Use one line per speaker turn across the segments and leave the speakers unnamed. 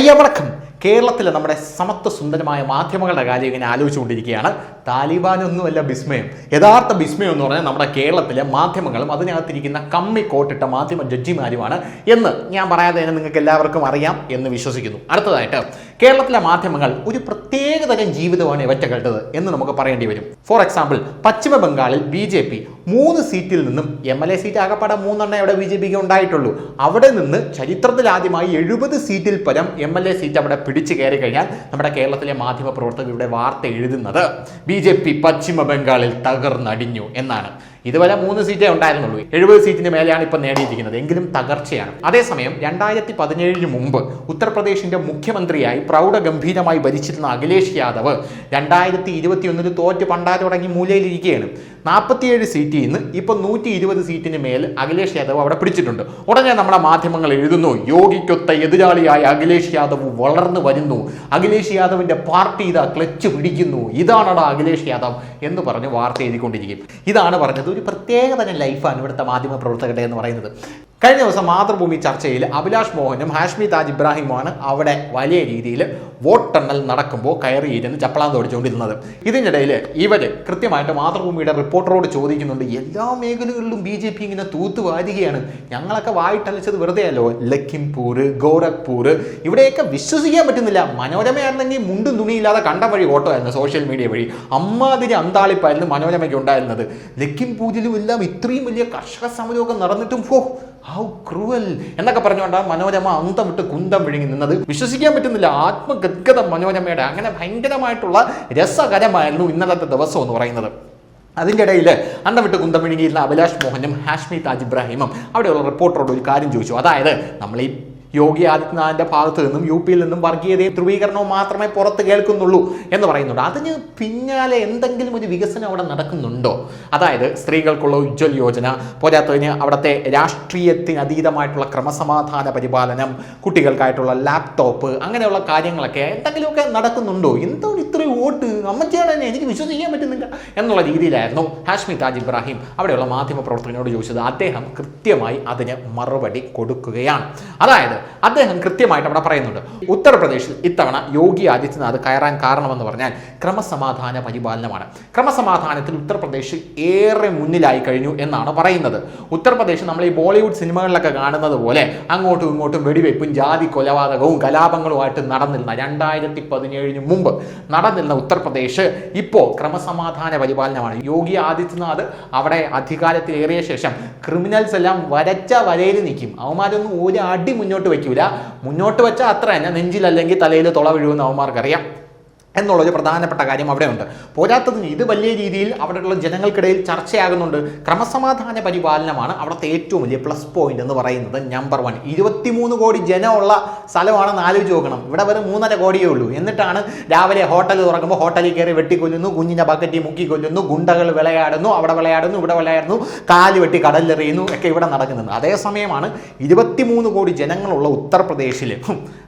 ஐயா வணக்கம் കേരളത്തിലെ നമ്മുടെ സമത്വ സുന്ദരമായ മാധ്യമങ്ങളുടെ കാര്യം ഇങ്ങനെ ആലോചിച്ചുകൊണ്ടിരിക്കുകയാണ്. താലിബാനൊന്നുമല്ല വിസ്മയം യഥാർത്ഥ വിസ്മയം എന്ന് പറഞ്ഞാൽ നമ്മുടെ കേരളത്തിലെ മാധ്യമങ്ങളും അതിനകത്തിരിക്കുന്ന കമ്മി കോട്ടിട്ട മാധ്യമ ജഡ്ജിമാരുമാണ് എന്ന് ഞാൻ പറയാതെ തന്നെ നിങ്ങൾക്ക് എല്ലാവർക്കും അറിയാം എന്ന് വിശ്വസിക്കുന്നു. അടുത്തതായിട്ട് കേരളത്തിലെ മാധ്യമങ്ങൾ ഒരു പ്രത്യേകതരം ജീവിതമാണ് ഇവറ്റ കേട്ടത് എന്ന് നമുക്ക് പറയേണ്ടി വരും. ഫോർ എക്സാമ്പിൾ പശ്ചിമ ബംഗാളിൽ ബി ജെ പി മൂന്ന് സീറ്റിൽ നിന്നും എം എൽ എ സീറ്റ് ആകപ്പാടെ മൂന്നെണ്ണം അവിടെ ബി ജെ പിക്ക് ഉണ്ടായിട്ടുള്ളൂ. അവിടെ നിന്ന് ചരിത്രത്തിൽ ആദ്യമായി എഴുപത് സീറ്റിൽ പരം എം എൽ എ സീറ്റ് അവിടെ പിടിച്ചു കയറി കഴിഞ്ഞാൽ നമ്മുടെ കേരളത്തിലെ മാധ്യമ പ്രവർത്തകർ ഇവിടെ വാർത്ത എഴുതുന്നത്. ബി ജെ പി പശ്ചിമ ബംഗാളിൽ തകർന്നടിഞ്ഞു എന്നാണ്. ഇതുവരെ മൂന്ന് സീറ്റേ ഉണ്ടായിരുന്നുള്ളൂ. എഴുപത് സീറ്റിന് മേലെയാണ് ഇപ്പം നേടിയിരിക്കുന്നത്. എങ്കിലും തകർച്ചയാണ്. അതേസമയം രണ്ടായിരത്തി പതിനേഴിന് മുമ്പ് ഉത്തർപ്രദേശിന്റെ മുഖ്യമന്ത്രിയായി പ്രൗഢഗംഭീരമായി ഭരിച്ചിരുന്ന അഖിലേഷ് യാദവ് രണ്ടായിരത്തി ഇരുപത്തിയൊന്നിൽ തോറ്റ് പണ്ടാരം തുടങ്ങി മൂലയിലിരിക്കുകയാണ് നാൽപ്പത്തിയേഴ് സീറ്റിൽ നിന്ന് ഇപ്പം നൂറ്റി ഇരുപത് സീറ്റിന് മേൽ അഖിലേഷ് യാദവ് അവിടെ പിടിച്ചിട്ടുണ്ട്. ഉടനെ നമ്മുടെ മാധ്യമങ്ങൾ എഴുതുന്നു യോഗിക്കൊത്ത എതിരാളിയായ അഖിലേഷ് യാദവ് വളർന്നു വരുന്നു. അഖിലേഷ് യാദവിന്റെ പാർട്ടി ഇതാ ക്ലച്ച് പിടിക്കുന്നു. ഇതാണടാ അഖിലേഷ് യാദവ് എന്ന് പറഞ്ഞ് വാർത്ത എഴുതിക്കൊണ്ടിരിക്കും. ഇതാണ് പറഞ്ഞത് ഒരു പ്രത്യേക തന്നെ ലൈഫാണ് ഇവിടുത്തെ മാധ്യമ പ്രവർത്തകരുടെ എന്ന് പറയുന്നത്. കഴിഞ്ഞ ദിവസം മാതൃഭൂമി ചർച്ചയിൽ അഭിലാഷ് മോഹനും ഹാഷ്മി താജ് ഇബ്രാഹിമുമാണ് അവിടെ വലിയ രീതിയിൽ വോട്ടെണ്ണൽ നടക്കുമ്പോൾ കയറിയിരുന്ന് ചപ്പളാൻ തോടിച്ചുകൊണ്ടിരുന്നത് ഇതിനിടയിൽ ഇവർ കൃത്യമായിട്ട് മാതൃഭൂമിയുടെ റിപ്പോർട്ടറോട് ചോദിക്കുന്നുണ്ട് എല്ലാ മേഖലകളിലും ബി ജെ പി ഇങ്ങനെ തൂത്ത് വാരികയാണ്. ഞങ്ങളൊക്കെ വായിട്ടലിച്ചത് വെറുതെയല്ലോ. ലഖിംപൂർ ഗോരഖ്പൂർ. ഇവിടെയൊക്കെ വിശ്വസിക്കാൻ പറ്റുന്നില്ല. മനോരമയായിരുന്നെങ്കിൽ മുണ്ടും തുണിയില്ലാതെ കണ്ട വഴി ഓട്ടോ ആയിരുന്നു സോഷ്യൽ മീഡിയ വഴി. അമ്മാതിരി അന്താളിപ്പായിരുന്നു മനോരമയ്ക്ക് ഉണ്ടായിരുന്നത്. ലഖിംപൂരിലും എല്ലാം ഇത്രയും വലിയ കർഷക സമരമൊക്കെ നടന്നിട്ടും ഫോ ഹൗ ക്രൂവൽ എന്നൊക്കെ പറഞ്ഞുകൊണ്ടാണ് മനോരമ അന്തം വിട്ട് കുന്തം വിഴുങ്ങി നിന്നത്. വിശ്വസിക്കാൻ പറ്റുന്നില്ല. ആത്മഗദ്ഗത മനോരമയുടെ അങ്ങനെ ഭയങ്കരമായിട്ടുള്ള രസകരമായിരുന്നു ഇന്നലത്തെ ദിവസം എന്ന് പറയുന്നത്. അതിന്റെ ഇടയിൽ അണ്ടം വിട്ട് കുന്തം വിഴുങ്ങിയിരുന്ന അഭിലാഷ് മോഹനും ഹാഷ്മി താജ് ഇബ്രാഹിമും അവിടെയുള്ള റിപ്പോർട്ടറോട് ഒരു കാര്യം ചോദിച്ചു. അതായത് നമ്മൾ ഈ യോഗി ആദിത്യനാഥിന്റെ ഭാഗത്ത് നിന്നും യു പിയിൽ നിന്നും വർഗീയതയും ധ്രുവീകരണവും മാത്രമേ പുറത്ത് കേൾക്കുന്നുള്ളൂ എന്ന് പറയുന്നുണ്ട്. അതിന് പിന്നാലെ എന്തെങ്കിലും ഒരു വികസനം അവിടെ നടക്കുന്നുണ്ടോ? അതായത് സ്ത്രീകൾക്കുള്ള ഉജ്ജ്വൽ യോജന പോരാത്തതിന് അവിടുത്തെ രാഷ്ട്രീയത്തിന് അതീതമായിട്ടുള്ള ക്രമസമാധാന പരിപാലനം കുട്ടികൾക്കായിട്ടുള്ള ലാപ്ടോപ്പ് അങ്ങനെയുള്ള കാര്യങ്ങളൊക്കെ എന്തെങ്കിലുമൊക്കെ നടക്കുന്നുണ്ടോ? എന്താണ് ഇത്രയും വോട്ട് അമ്മച്ചിയാണ് തന്നെ എനിക്ക് വിശ്വസിക്കാൻ പറ്റുന്നില്ല എന്നുള്ള രീതിയിലായിരുന്നു ഹാഷ്മി താജ് ഇബ്രാഹിം അവിടെയുള്ള മാധ്യമ പ്രവർത്തകനോട് ചോദിച്ചത്. അദ്ദേഹം കൃത്യമായി അതിന് മറുപടി കൊടുക്കുകയാണ്. അതായത് അദ്ദേഹം കൃത്യമായിട്ട് അവിടെ പറയുന്നുണ്ട്. ഉത്തർപ്രദേശിൽ ഇത്തവണ യോഗി ആദിത്യനാഥ് കയറാൻ കാരണമെന്ന് പറഞ്ഞാൽ ക്രമസമാധാന പരിപാലനമാണ്. ക്രമസമാധാനത്തിൽ ഉത്തർപ്രദേശ് ഏറെ മുന്നിലായി കഴിഞ്ഞു എന്നാണ് പറയുന്നത്. ഉത്തർപ്രദേശ് നമ്മൾ ഈ ബോളിവുഡ് സിനിമകളിലൊക്കെ കാണുന്നത് പോലെ അങ്ങോട്ടും ഇങ്ങോട്ടും വെടിവെപ്പും ജാതി കൊലപാതകവും കലാപങ്ങളുമായിട്ട് നടന്നിരുന്ന രണ്ടായിരത്തി പതിനേഴിന് മുമ്പ് നടന്നിരുന്ന ഉത്തർപ്രദേശ് ഇപ്പോൾ ക്രമസമാധാന പരിപാലനമാണ്. യോഗി ആദിത്യനാഥ് അവിടെ അധികാരത്തിലേറിയ ശേഷം ക്രിമിനൽസ് എല്ലാം വരച്ച വരയിൽ നിൽക്കും. അവന്മാരൊന്നും ഒരു അടി മുന്നോട്ട് വയ്ക്കൂല മുന്നോട്ട് വെച്ചാൽ അത്ര തന്നെ. നെഞ്ചിൽ അല്ലെങ്കിൽ തലയിൽ തുള വീഴുമെന്ന് അവന്മാർക്കറിയാം. എന്നുള്ളൊരു പ്രധാനപ്പെട്ട കാര്യം അവിടെയുണ്ട്. പോരാത്തതിന് ഇത് വലിയ രീതിയിൽ അവിടെയുള്ള ജനങ്ങൾക്കിടയിൽ ചർച്ചയാകുന്നുണ്ട്. ക്രമസമാധാന പരിപാലനമാണ് അവിടുത്തെ ഏറ്റവും വലിയ പ്ലസ് പോയിന്റ് എന്ന് പറയുന്നത് നമ്പർ വൺ ഇരുപത്തിമൂന്ന് കോടി ജനമുള്ള സ്ഥലമാണെന്ന് ആലോചിച്ച് നോക്കണം. ഇവിടെ വെറും മൂന്നര കോടിയേ ഉള്ളൂ. എന്നിട്ടാണ് രാവിലെ ഹോട്ടൽ തുറക്കുമ്പോൾ ഹോട്ടലിൽ കയറി വെട്ടിക്കൊല്ലുന്നു കുഞ്ഞിനെ ബക്കറ്റി മുക്കിക്കൊല്ലുന്നു ഗുണ്ടകൾ വിളയാടുന്നു അവിടെ വിളയാടുന്നു ഇവിടെ വിളയാടുന്നു കാൽ വെട്ടി കടലിലെറിയുന്നു ഒക്കെ ഇവിടെ നടക്കുന്നത് അതേസമയമാണ് ഇരുപത്തിമൂന്ന് കോടി ജനങ്ങളുള്ള ഉത്തർപ്രദേശിൽ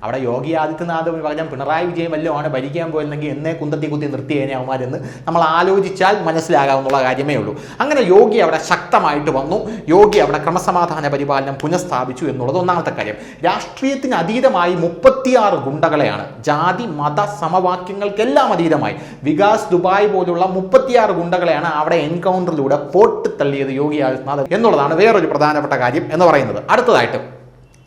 അവിടെ യോഗി ആദിത്യനാഥ് പറഞ്ഞാൽ പിണറായി വിജയൻ വല്ലതും ആണ് ഭരിക്കാൻ പോയിരുന്നെങ്കിൽ എന്നെ കുന്തത്തി കുത്തി നിർത്തിയേനെ അവന്മാരെന്ന് നമ്മൾ ആലോചിച്ചാൽ മനസ്സിലാകാവുന്നുള്ള കാര്യമേ ഉള്ളൂ. അങ്ങനെ യോഗി അവിടെ ശക്തമായിട്ട് വന്നു. യോഗി അവിടെ ക്രമസമാധാന പരിപാലനം പുനഃസ്ഥാപിച്ചു എന്നുള്ളത് ഒന്നാമത്തെ കാര്യം. രാഷ്ട്രീയത്തിന് അതീതമായി മുപ്പത്തിയാറ് ഗുണ്ടകളെയാണ്. ജാതി മത സമവാക്യങ്ങൾക്കെല്ലാം അതീതമായി. വികാസ് ദുബായ് പോലുള്ള മുപ്പത്തിയാറ് ഗുണ്ടകളെയാണ് അവിടെ എൻകൗണ്ടറിലൂടെ പോട്ട് തള്ളിയത് യോഗി ആദിത്യനാഥ് എന്നുള്ളതാണ് വേറൊരു പ്രധാനപ്പെട്ട കാര്യം എന്ന് പറയുന്നത്. അടുത്തതായിട്ട്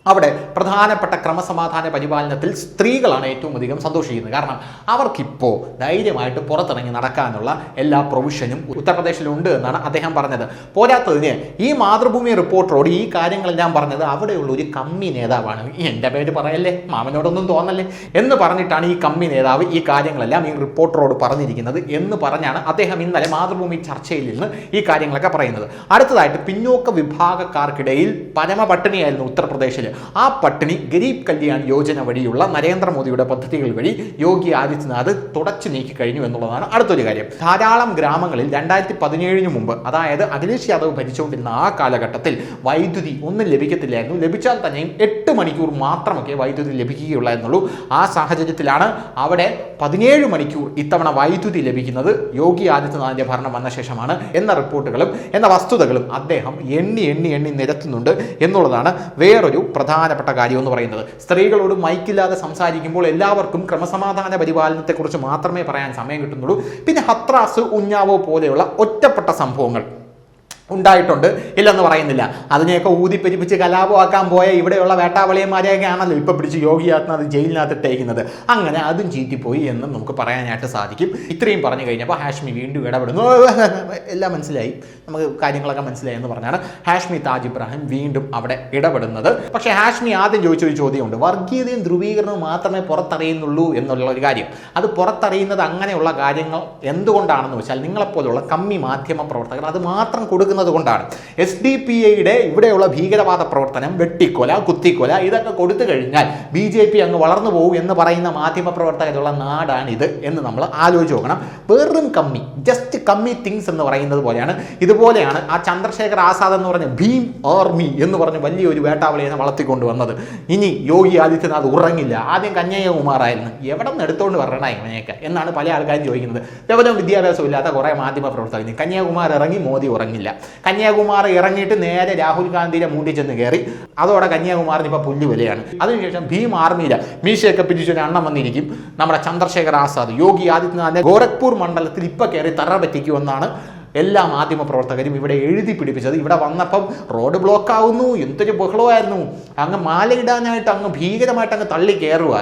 അവിടെ പ്രധാനപ്പെട്ട ക്രമസമാധാന പരിപാലനത്തിൽ സ്ത്രീകളാണ് ഏറ്റവും അധികം സന്തോഷിക്കുന്നത്. കാരണം അവർക്കിപ്പോൾ ധൈര്യമായിട്ട് പുറത്തിറങ്ങി നടക്കാനുള്ള എല്ലാ പ്രൊവിഷനും ഉത്തർപ്രദേശിലുണ്ട് എന്നാണ് അദ്ദേഹം പറഞ്ഞത്. പോരാത്തതിന് ഈ മാതൃഭൂമി റിപ്പോർട്ടറോട് ഈ കാര്യങ്ങളെല്ലാം പറഞ്ഞത് അവിടെയുള്ള ഒരു കമ്മി നേതാവാണ്. എന്റെ പേര് പറയല്ലേ? മാമനോടൊന്നും തോന്നല്ലേ? എന്ന് പറഞ്ഞിട്ടാണ് ഈ കമ്മി നേതാവ് ഈ കാര്യങ്ങളെല്ലാം ഈ റിപ്പോർട്ടറോട് പറഞ്ഞിരിക്കുന്നത് എന്ന് പറഞ്ഞാണ് അദ്ദേഹം ഇന്നലെ മാതൃഭൂമി ചർച്ചയിൽ നിന്ന് ഈ കാര്യങ്ങളൊക്കെ പറയുന്നത്. അടുത്തതായിട്ട് പിന്നോക്ക വിഭാഗക്കാർക്കിടയിൽ പരമ പട്ടിണിയായിരുന്നു ഉത്തർപ്രദേശിൽ ആ പട്ടിണി ഗരീബ് കല്യാൺ യോജന വഴിയുള്ള നരേന്ദ്രമോദിയുടെ പദ്ധതികൾ വഴി യോഗി ആദിത്യനാഥ് തുടച്ചു നീക്കി കഴിഞ്ഞു എന്നുള്ളതാണ് അടുത്തൊരു കാര്യം. ധാരാളം ഗ്രാമങ്ങളിൽ രണ്ടായിരത്തി പതിനേഴിന് മുമ്പ് അതായത് അഖിലേഷ് യാദവ് ഭരിച്ചുകൊണ്ടിരുന്ന ആ കാലഘട്ടത്തിൽ വൈദ്യുതി ഒന്നും ലഭിക്കത്തില്ലായിരുന്നു. ലഭിച്ചാൽ തന്നെയും മണിക്കൂർ മാത്രമൊക്കെ വൈദ്യുതി ലഭിക്കുകയുള്ളൂ എന്നുള്ളൂ. ആ സാഹചര്യത്തിലാണ് അവിടെ പതിനേഴ് മണിക്കൂർ ഇത്തവണ വൈദ്യുതി ലഭിക്കുന്നത്. യോഗി ആദിത്യനാഥിന്റെ ഭരണം വന്ന ശേഷമാണ് എന്ന റിപ്പോർട്ടുകളും എന്ന വസ്തുതകളും അദ്ദേഹം എണ്ണി എണ്ണി എണ്ണി നിരത്തുന്നുണ്ട് എന്നുള്ളതാണ് വേറൊരു പ്രധാനപ്പെട്ട കാര്യം എന്ന് പറയുന്നത്. സ്ത്രീകളോട് മൈക്കില്ലാതെ സംസാരിക്കുമ്പോൾ എല്ലാവർക്കും ക്രമസമാധാന പരിപാലനത്തെക്കുറിച്ച് മാത്രമേ പറയാൻ സമയം കിട്ടുന്നുള്ളൂ. പിന്നെ ഹത്രാസ് ഉഞ്ഞാവോ പോലെയുള്ള ഒറ്റപ്പെട്ട സംഭവങ്ങൾ. ഉണ്ടായിട്ടുണ്ട്. ഇല്ലെന്ന് പറയുന്നില്ല. അതിനെയൊക്കെ ഊതിപ്പെരിപ്പിച്ച് കലാപമാക്കാൻ പോയ ഇവിടെയുള്ള വേട്ടാവളിയന്മാരെയൊക്കെ ആണല്ലോ ഇപ്പൊ പിടിച്ച് യോഗിയാത്മത് ജയിലിനകത്ത് ഇട്ടേക്കുന്നത്. അങ്ങനെ അതും ചീറ്റിപ്പോയി എന്നും നമുക്ക് പറയാനായിട്ട് സാധിക്കും. ഇത്രയും പറഞ്ഞു കഴിഞ്ഞപ്പോൾ ഹാഷ്മി വീണ്ടും ഇടപെടുന്നു. എല്ലാം മനസ്സിലായി. നമുക്ക് കാര്യങ്ങളൊക്കെ മനസ്സിലായി എന്ന് പറഞ്ഞാണ് ഹാഷ്മി താജ് ഇബ്രാഹിം വീണ്ടും അവിടെ ഇടപെടുന്നത്. പക്ഷേ ഹാഷ്മി ആദ്യം ചോദിച്ചൊരു ചോദ്യമുണ്ട്. വർഗീയതയും ധ്രുവീകരണവും മാത്രമേ പുറത്തറിയുന്നുള്ളൂ എന്നുള്ള ഒരു കാര്യം. അത് പുറത്തറിയുന്നത് അങ്ങനെയുള്ള കാര്യങ്ങൾ എന്തുകൊണ്ടാണെന്ന് വെച്ചാൽ നിങ്ങളെപ്പോലുള്ള കമ്മി മാധ്യമ പ്രവർത്തകർ അത് മാത്രം കൊടുക്കുന്നത് കൊണ്ടാണ്. എസ് ഡി പി ഐയുടെ ഇവിടെയുള്ള ഭീകരവാദ പ്രവർത്തനം വെട്ടിക്കൊല കുത്തിക്കൊല ഇതൊക്കെ കൊടുത്തു കഴിഞ്ഞാൽ ബി ജെ പി അങ്ങ് വളർന്നു പോകും എന്ന് പറയുന്ന മാധ്യമ പ്രവർത്തകരുള്ള നാടാണിത് എന്ന് നമ്മൾ ആലോചിച്ച് നോക്കണം. വെറും കമ്മി ജസ്റ്റ് കമ്മി തിങ്സ് എന്ന് പറയുന്നത് പോലെയാണ്. ഇതുപോലെയാണ് ആ ചന്ദ്രശേഖർ ആസാദ് എന്ന് പറഞ്ഞ ഭീം ആർമി എന്ന് പറഞ്ഞ് വലിയൊരു വേട്ടാവളിയെ വളർത്തിക്കൊണ്ടുവന്നത് ഇനി യോഗി ആദിത്യനാഥ് ഉറങ്ങില്ല. ആദ്യം കന്യാകുമാറായിരുന്നു എവിടെ നിന്ന് എടുത്തുകൊണ്ട് വരണ ഇവനെയൊക്കെ എന്നാണ് പല ആൾക്കാരും ചോദിക്കുന്നത്. വിവരവും വിദ്യാഭ്യാസം ഇല്ലാത്ത കുറേ മാധ്യമ പ്രവർത്തകർ കന്യാകുമാർ ഇറങ്ങി മോദി ഉറങ്ങില്ല. കന്യാകുമാർ ഇറങ്ങിയിട്ട് നേരെ രാഹുൽ ഗാന്ധിയുടെ മൂടി ചെന്ന് കയറി. അതോടെ കന്യാകുമാറിന് ഇപ്പോൾ പുല്ല് വിലയാണ്. അതിനുശേഷം ഭീം ആർമിയിലെ മീശയൊക്കെ പിടിച്ചൊരു അണ്ണം വന്നിരിക്കും. നമ്മുടെ ചന്ദ്രശേഖർ ആസാദ് യോഗി ആദിത്യനാഥിന്റെ ഗോരഖ്പൂർ മണ്ഡലത്തിൽ ഇപ്പൊ കയറി തറ പറ്റിക്കുമെന്നാണ് എല്ലാ മാധ്യമ പ്രവർത്തകരും ഇവിടെ എഴുതി പിടിപ്പിച്ചത്. ഇവിടെ വന്നപ്പം റോഡ് ബ്ലോക്ക് ആവുന്നു എന്തൊരു ബഹളമായിരുന്നു. അങ്ങ് മാലയിടാനായിട്ട് അങ്ങ് ഭീകരമായിട്ട് അങ്ങ് തള്ളി കയറുക.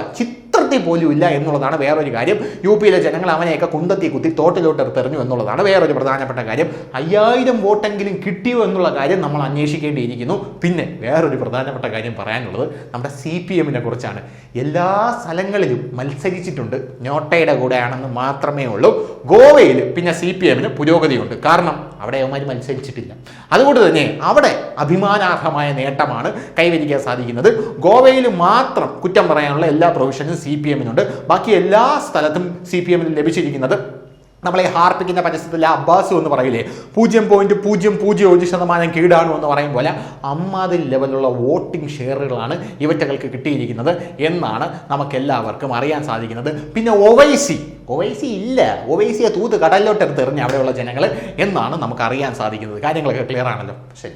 ചിത്രത്തിൽ പോലും ഇല്ല എന്നുള്ളതാണ് വേറൊരു കാര്യം. യു പിയിലെ ജനങ്ങൾ അവനെയൊക്കെ കുന്തത്തി കുത്തി തോട്ടിലോട്ട് എറിഞ്ഞു എന്നുള്ളതാണ് വേറൊരു പ്രധാനപ്പെട്ട കാര്യം. അയ്യായിരം വോട്ടെങ്കിലും കിട്ടിയോ എന്നുള്ള കാര്യം നമ്മൾ അന്വേഷിക്കേണ്ടിയിരിക്കുന്നു. പിന്നെ വേറൊരു പ്രധാനപ്പെട്ട കാര്യം പറയാനുള്ളത് നമ്മുടെ സി പി എമ്മിനെ കുറിച്ചാണ്. എല്ലാ സ്ഥലങ്ങളിലും മത്സരിച്ചിട്ടുണ്ട്. നോട്ടയുടെ കൂടെയാണെന്ന് മാത്രമേ ഉള്ളൂ. ഗോവയിൽ പിന്നെ സി പി എമ്മിന് പുരോഗതിയുണ്ട്. കാരണം അവിടെ അവന്മാർ മത്സരിച്ചിട്ടില്ല. അതുകൊണ്ട് തന്നെ അവിടെ അഭിമാനാർഹമായ നേട്ടമാണ് കൈവരിക്കാൻ സാധിക്കുന്നത്. ഗോവയിൽ മാത്രം കുറ്റം പറയാനുള്ള എല്ലാ പ്രൊവിഷനും സി പി എമ്മിനുണ്ട് ബാക്കി എല്ലാ സ്ഥലത്തും സി പി എമ്മിന് ലഭിച്ചിരിക്കുന്നത് നമ്മളെ ഹാർപ്പിക്കുന്ന പരസ്യത്തിലെ അബ്ബാസ് എന്ന് പറയില്ലേ? പൂജ്യം പോയിന്റ് പൂജ്യം പൂജ്യം ഒരു ശതമാനം കീടാണു എന്ന് പറയും പോലെ അമ്മാതിൽ ലെവലുള്ള വോട്ടിംഗ് ഷെയറുകളാണ് ഇവറ്റകൾക്ക് കിട്ടിയിരിക്കുന്നത് എന്നാണ് നമുക്കെല്ലാവർക്കും അറിയാൻ സാധിക്കുന്നത്. പിന്നെ ഒവൈസി ഒവൈസി ഇല്ല. ഒവൈസിയെ തൂത്ത് കടലിലോട്ട് എടുത്ത് എറിഞ്ഞ് അവിടെയുള്ള ജനങ്ങൾ എന്നാണ് നമുക്ക് അറിയാൻ സാധിക്കുന്നത്. കാര്യങ്ങളൊക്കെ ക്ലിയർ ആണല്ലോ. ശരി.